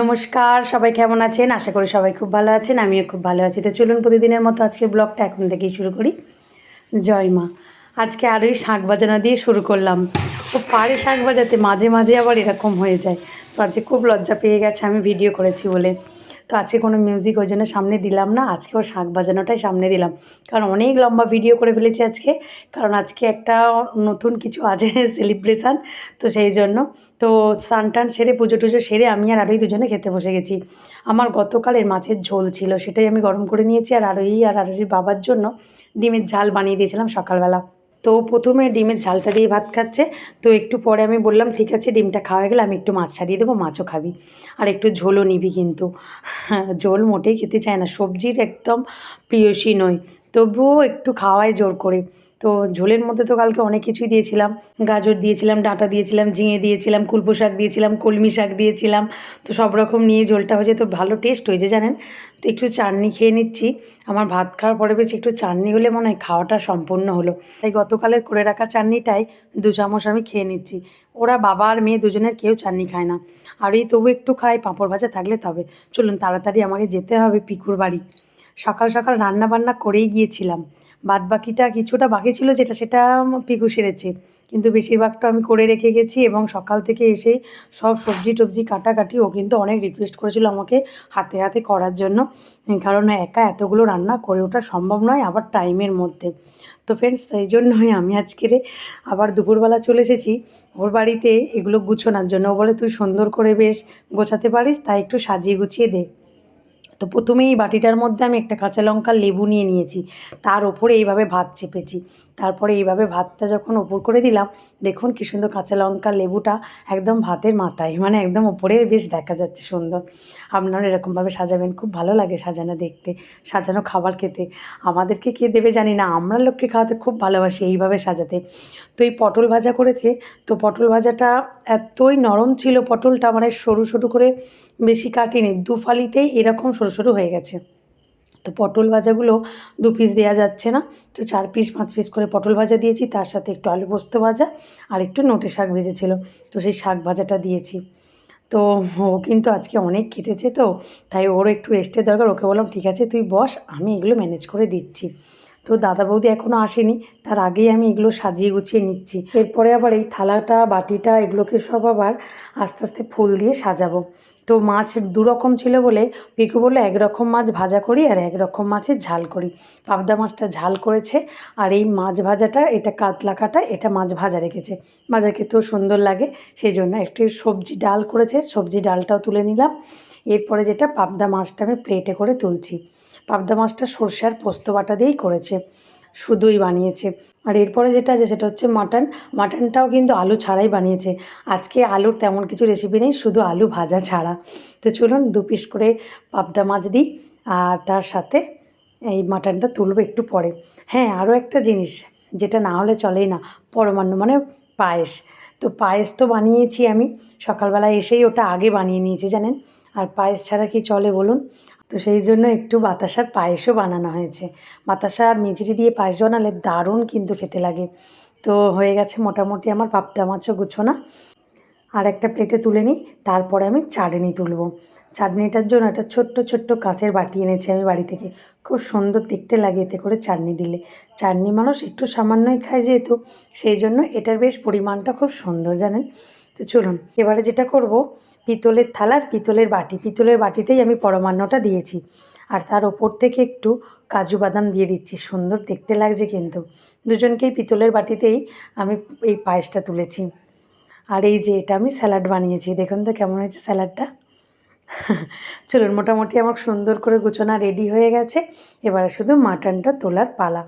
নমস্কার, সবাই কেমন আছেন? আশা করি সবাই খুব ভালো আছেন, আমিও খুব ভালো আছি। তো চলুন প্রতিদিনের মতো আজকে ব্লগটা এখন থেকেই শুরু করি। জয় মা। আজকে আরোই শাঁখ বাজানো দিয়ে শুরু করলাম। ও পারে শাঁখ বাজাতে মাঝে মাঝে আবার এরকম হয়ে যায়। তো আজকে খুব লজ্জা পেয়ে গেছে, আমি ভিডিও করেছি বলে। তো আজকে কোনো মিউজিক ওই জন্য সামনে দিলাম না, আজকে ওর শাঁখ বাজানোটাই সামনে দিলাম। কারণ অনেক লম্বা ভিডিও করে ফেলেছি আজকে, কারণ আজকে একটা নতুন কিছু আছে সেলিব্রেশান তো সেই জন্য। তো স্নান টান সেরে, পুজো টুজো সেরে আমি আর আরোই দুজনে খেতে বসে গেছি। আমার গতকালের মাছের ঝোল ছিল, সেটাই আমি গরম করে নিয়েছি আর আরোই আর আরোই বাবার জন্য ডিমের ঝাল বানিয়ে দিয়েছিলাম সকালবেলা। তো প্রথমে ডিমের ঝালটা দিয়ে ভাত খাচ্ছে। তো একটু পরে আমি বললাম, ঠিক আছে, ডিমটা খাওয়া গেলে আমি একটু মাছ ছাড়িয়ে দেবো, মাছও খাবি। আর একটু ঝোলও নিবি কিন্তু। ঝোল মোটেই খেতে চায় না, সবজির একদম প্রিয়সী নয় তবুও একটু খাওয়াই জোর করে। তো ঝোলের মধ্যে তো কালকে অনেক কিছুই দিয়েছিলাম। গাজর দিয়েছিলাম, ডাঁটা দিয়েছিলাম, ঝিঙে দিয়েছিলাম, কুলপো শাক দিয়েছিলাম, কলমি শাক দিয়েছিলাম। তো সব রকম নিয়ে ঝোলটা হয়েছে। তো ভালো টেস্ট হয়েছে জানেন? তো একটু চাটনি খেয়ে নিচ্ছি। আমার ভাত খাওয়ার পরে বেশি একটু চাটনি হলে মনে হয় খাওয়াটা সম্পূর্ণ হলো। তাই গতকালের করে রাখা চাটনিটাই দু চামচ আমি খেয়ে নিচ্ছি। ওরা বাবা আর মেয়ে দুজনের কেউ চাটনি খায় না। আর এই তবু একটু খায় পাঁপড় ভাজা থাকলে তবে। চলুন তাড়াতাড়ি আমাকে যেতে হবে পিকুর বাড়ি। সকাল সকাল রান্না বান্না করেই গিয়েছিলাম। বাদ বাকিটা কিছুটা বাকি ছিল যেটা সেটা পিকু সেরেছে। কিন্তু বেশিরভাগটা আমি করে রেখে গেছি এবং সকাল থেকে এসেই সব সবজি টবজি কাটাকাটি ও কিন্তু অনেক রিকোয়েস্ট করেছিল আমাকে হাতে হাতে করার জন্য। কারণ একা এতগুলো রান্না করে ওঠা সম্ভব নয় আবার টাইমের মধ্যে। তো ফ্রেন্ডস সেই জন্যই আমি আজকের আবার দুপুরবেলা চলে এসেছি। ওর বাড়িতে এগুলো গুছোনার জন্য। ও বলে, তুই সুন্দর করে বেশ গোছাতে পারিস, তাই একটু সাজিয়ে গুছিয়ে দে। তো প্রথমেই বাটিটার মধ্যে আমি একটা কাঁচা লঙ্কা লেবু নিয়ে নিয়েছি। তার ওপরে এইভাবে ভাত চেপেছি। তারপরে এইভাবে ভাতটা যখন ওপর করে দিলাম, দেখুন কী সুন্দর কাঁচা লঙ্কা লেবুটা একদম ভাতের মাথায় মানে একদম ওপরে বেশ দেখা যাচ্ছে সুন্দর। আপনারা এরকমভাবে সাজাবেন, খুব ভালো লাগে সাজানো দেখতে, সাজানো খাবার খেতে। আমাদেরকে কে দেবে জানি না, আমরা লোককে খাওয়াতে খুব ভালোবাসি এইভাবে সাজাতে। তো এই পটল ভাজা করেছে, তো পটল ভাজাটা এতই নরম ছিল পটলটা মানে সরু সরু করে বেশি কাটিনি দু ফালিতেই এরকম সরু সরু হয়ে গেছে। তো পটল ভাজাগুলো দু পিস দেওয়া যাচ্ছে না, তো চার পিস পাঁচ পিস করে পটল ভাজা দিয়েছি, তার সাথে একটু আলু পোস্ত ভাজা আর একটু নোটে শাক ভেজেছিল। তো সেই শাক ভাজাটা দিয়েছি। তো ও কিন্তু আজকে অনেক কেটেছে তো, তাই ওর একটু রেস্টের দরকার। ওকে বললাম, ঠিক আছে, তুই বস, আমি এগুলো ম্যানেজ করে দিচ্ছি। তো দাদা বৌদি এখনও আসেনি, তার আগেই আমি এগুলো সাজিয়ে গুছিয়ে নিচ্ছি। এরপরে আবার এই থালাটা, বাটিটা, এগুলোকে সব আবার আস্তে আস্তে ফুল দিয়ে সাজাবো। তো মাছ দু রকম ছিল বলে পিকু বলল, একরকম মাছ ভাজা করি আর এক রকম মাছের ঝাল করি। পাবদা মাছটা ঝাল করেছে আর এই মাছ ভাজাটা, এটা কাতলা কাটা, এটা মাছ ভাজা রেখেছে। ভাজা খেতেও সুন্দর লাগে সেই জন্য একটু সবজি ডাল করেছে, সবজি ডালটাও তুলে নিলাম। এরপরে যেটা পাবদা মাছটা আমি প্লেটে করে তুলছি। পাবদা মাছটা সর্ষে আর পোস্ত বাটা দিয়েই করেছে। শুধুই বানিয়েছে। আর এরপরে যেটা আছে সেটা হচ্ছে মাটন মাটনটাও কিন্তু আলু ছাড়াই বানিয়েছে। আজকে আলুর তেমন কিছু রেসিপি নেই, শুধু আলু ভাজা ছাড়া। তো চলুন দু পিস করে পাবদা মাছ দিই, আর তার সাথে এই মাটনটা তুলবো একটু পরে। হ্যাঁ আরও একটা জিনিস, যেটা না হলে চলেই না, পরমান্ন মানে পায়েস। তো পায়েস তো বানিয়েছি আমি। সকালবেলা এসেই ওটা আগে বানিয়ে নিয়েছি, জানেন? আর পায়েস ছাড়া কি চলে বলুন? তো সেই জন্য একটু বাতাসার পায়েসও বানানো হয়েছে। বাতাসা আর মেঝেরি দিয়ে পায়েস বানালে দারুণ কিন্তু খেতে লাগে। তো হয়ে গেছে মোটামুটি আমার পাবদা মাছও গুছোনা। আর একটা প্লেটে তুলে নিই, তারপরে আমি চাটনি তুলবো। চাটনিটার জন্য একটা ছোট্ট ছোট্ট কাঁচের বাটি এনেছি আমি বাড়ি থেকে। খুব সুন্দর দেখতে লাগে এতে করে চাটনি দিলে। চাটনি মানুষ একটু সামান্যই খায় যেহেতু, সেই জন্য এটার বেশ পরিমাণটা খুব সুন্দর, জানেন? তো চলুন, এবারে যেটা করব, পিতলের থালার পিতলের বাটি। পিতলের বাটিতেই আমি পরমান্নটা দিয়েছি। আর তার ওপর থেকে একটু কাজু বাদাম দিয়ে দিচ্ছি। সুন্দর দেখতে লাগছে কিন্তু। দুজনকেই পিতলের বাটিতেই আমি এই পায়েসটা তুলেছি। আর এই যে এটা আমি স্যালাড বানিয়েছি, দেখুন তো কেমন হয়েছে স্যালাডটা। চলুন, মোটামুটি আমার সুন্দর করে গুছোনা রেডি হয়ে গেছে। এবারে শুধু মাটনটা তোলার পালা।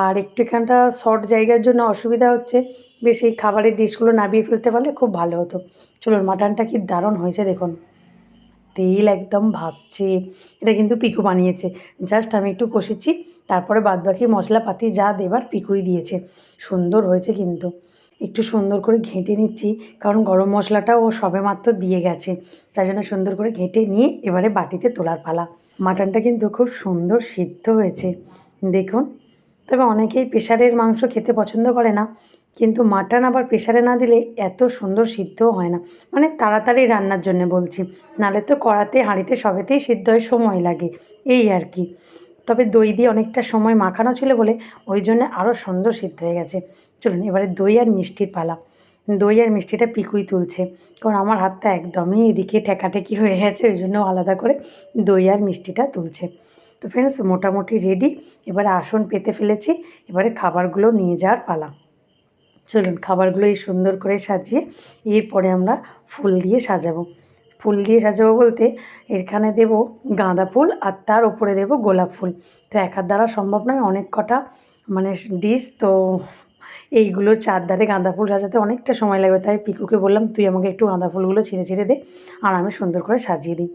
আর একটু এখানটা শর্ট জায়গার জন্য অসুবিধা হচ্ছে। বেশ এই খাবারের ডিশগুলো নাবিয়ে ফেলতে পারলে খুব ভালো হতো। চলুন মাটনটা কি দারুণ হয়েছে দেখুন। তেল একদম ভাসছে এটা কিন্তু পিকু বানিয়েছে। জাস্ট আমি একটু কষেছি, তারপরে বাদবাকি মশলাপাতি যা দেবার পিকুই দিয়েছে। সুন্দর হয়েছে কিন্তু। একটু সুন্দর করে ঘেঁটে নিচ্ছি, কারণ গরম মশলাটা ও সবে মাত্র দিয়ে গেছে। তাই জন্য সুন্দর করে ঘেঁটে নিয়ে এবারে বাটিতে তোলার পালা। মাটনটা কিন্তু খুব সুন্দর সিদ্ধ হয়েছে। দেখুন তবে অনেকেই প্রেশারের মাংস খেতে পছন্দ করে না। কিন্তু মাটন আবার প্রেশারে না দিলে এত সুন্দর সিদ্ধও হয় না। মানে তাড়াতাড়ি রান্নার জন্য বলছি। নালে তো কড়াতে, হাঁড়িতে সবেতেই সিদ্ধ হয় সময় লাগে। এই আর কি। তবে দই দিয়ে অনেকটা সময় মাখানো ছিল বলে ওই জন্য আরও সুন্দর সিদ্ধ হয়ে গেছে। চলুন এবারে দই আর মিষ্টির পালা। দই আর মিষ্টিটা পিকুই তুলছে। কারণ আমার হাতটা একদমই এদিকে ঠেকাঠেকি হয়ে গেছে, ওই জন্য আলাদা করে দই আর মিষ্টিটা তুলছে। তো ফ্রেন্ডস মোটামুটি রেডি এবারে আসন পেতে ফেলেছি। এবারে খাবারগুলো নিয়ে যাওয়ার পালা। চলুন, খাবারগুলো এই সুন্দর করে সাজিয়ে এরপরে আমরা ফুল দিয়ে সাজাবো। ফুল দিয়ে সাজাবো বলতে এখানে দেব গাঁদা ফুল আর তার উপরে দেব গোলাপ ফুল। তো একার দ্বারা সম্ভব নয়, অনেক কটা মানে ডিশ তো এইগুলো চারধারে গাঁদা ফুল সাজাতে অনেকটা সময় লাগবে। তাই পিকুকে বললাম, তুই আমাকে একটু গাঁদা ফুলগুলো ছিঁড়ে ছিঁড়ে দে, আর আমি সুন্দর করে সাজিয়ে দিই।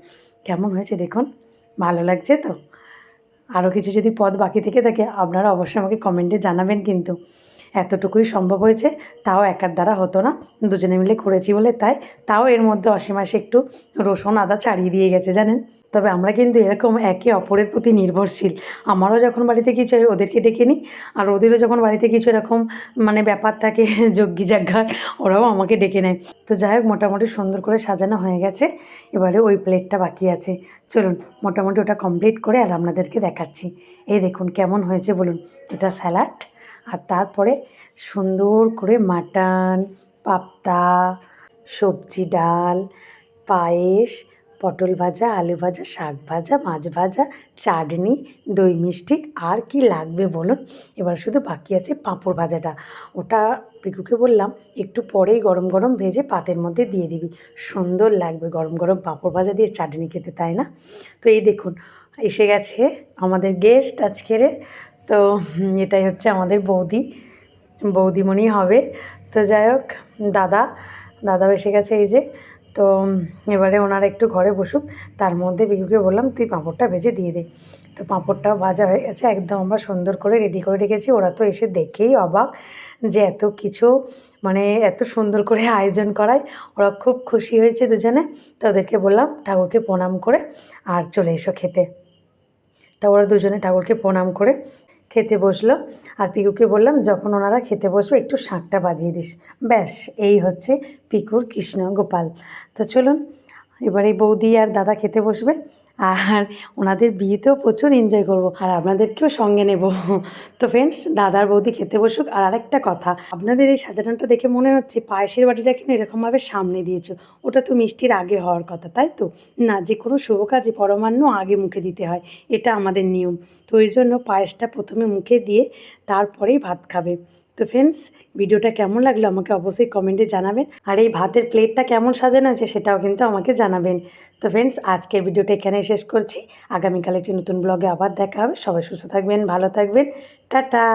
কেমন হয়েছে দেখুন, ভালো লাগছে তো? আরও কিছু যদি পদ বাকি থেকে থাকে, আপনারা অবশ্যই আমাকে কমেন্টে জানাবেন কিন্তু। এতটুকুই সম্ভব হয়েছে, তাও একার দ্বারা হতো না। দুজনে মিলে করেছি বলে তাই, তাও এর মধ্যে অসীমাসে একটু রসুন আদা ছাড়িয়ে দিয়ে গেছে, জানেন? তবে আমরা কিন্তু এরকম একে অপরের প্রতি নির্ভরশীল। আমারও যখন বাড়িতে কিছু হয়, ওদেরকে ডেকে নিই। আর ওদেরও যখন বাড়িতে কিছু এরকম মানে ব্যাপার থাকে, যজ্ঞি জাজ্ঞার ওরাও আমাকে ডেকে নেয়। তো যাই হোক, মোটামুটি সুন্দর করে সাজানো হয়ে গেছে। এবারে ওই প্লেটটা বাকি আছে। চলুন, মোটামুটি ওটা কমপ্লিট করে আর আপনাদেরকে দেখাচ্ছি। এই দেখুন, কেমন হয়েছে বলুন। এটা স্যালাড। আর তারপরে সুন্দর করে মাটন, পাপ্তা, সবজি ডাল, পায়েস পটল ভাজা, আলু ভাজা, শাক ভাজা, মাছ ভাজা, চাটনি, দই মিষ্টি, আর কি লাগবে বলুন? এবার শুধু বাকি আছে পাঁপড় ভাজাটা। ওটা পিকুকে বললাম, একটু পরেই গরম গরম ভেজে পাতের মধ্যে দিয়ে দিবি। সুন্দর লাগবে গরম গরম পাঁপড় ভাজা দিয়ে চাটনি খেতে, তাই না? তো এই দেখুন, এসে গেছে আমাদের গেস্ট আজকের। তো এটাই হচ্ছে আমাদের বৌদি, বৌদিমণি হবে। তো যাই হোক, দাদা দাদা এসে গেছে এই যে। তো এবারে ওনারা একটু ঘরে বসুক, তার মধ্যে বিকুকে বললাম, তুই পাঁপড়টা ভেজে দিয়ে দে। তো পাঁপড়টাও ভাজা হয়ে গেছে, একদম আমরা সুন্দর করে রেডি করে রেখেছি। ওরা তো এসে দেখেই অবাক যে এত কিছু মানে এত সুন্দর করে আয়োজন করায়। ওরা খুব খুশি হয়েছে দুজনে, তো ওদেরকে বললাম, ঠাকুরকে প্রণাম করে আর চলে এসো খেতে। তা ওরা দুজনে ঠাকুরকে প্রণাম করে খেতে বসল। আর পিকুকে বললাম, যখন ওনারা খেতে বসবে, একটু শাঁকটা বাজিয়ে দিস। ব্যাস, এই হচ্ছে পিকুর কৃষ্ণ গোপাল তো চলুন, এবারে বৌদি আর দাদা খেতে বসবে। আর ওনাদের বিয়েতেও প্রচুর এনজয় করব। আর আপনাদেরকেও সঙ্গে নেব। তো ফ্রেন্ডস দাদার বৌদি খেতে বসুক। আর আরেকটা কথা, আপনাদের এই সাজানোটা দেখে মনে হচ্ছে পায়েসের বাটিটা কেন এরকমভাবে সামনে দিয়েছ। ওটা তো মিষ্টির আগে হওয়ার কথা, তাই তো? না, যে কোনো শুভ কাজে পরমান্ন আগে মুখে দিতে হয়। এটা আমাদের নিয়ম। তো ওই জন্য পায়েসটা প্রথমে মুখে দিয়ে তারপরেই ভাত খাবে। তো ফ্রেন্ডস ভিডিওটা কেমন লাগল আমাকে অবশ্যই কমেন্টে জানাবেন। আর এই ভাতের প্লেটটা কেমন সাজানো আছে সেটাও কিন্তু আমাকে জানাবেন। তো ফ্রেন্ডস আজকের ভিডিওটা এখানেই শেষ করছি। আগামীকাল একটি নতুন ব্লগে আবার দেখা হবে। সবাই সুস্থ থাকবেন, ভালো থাকবেন। টাটা!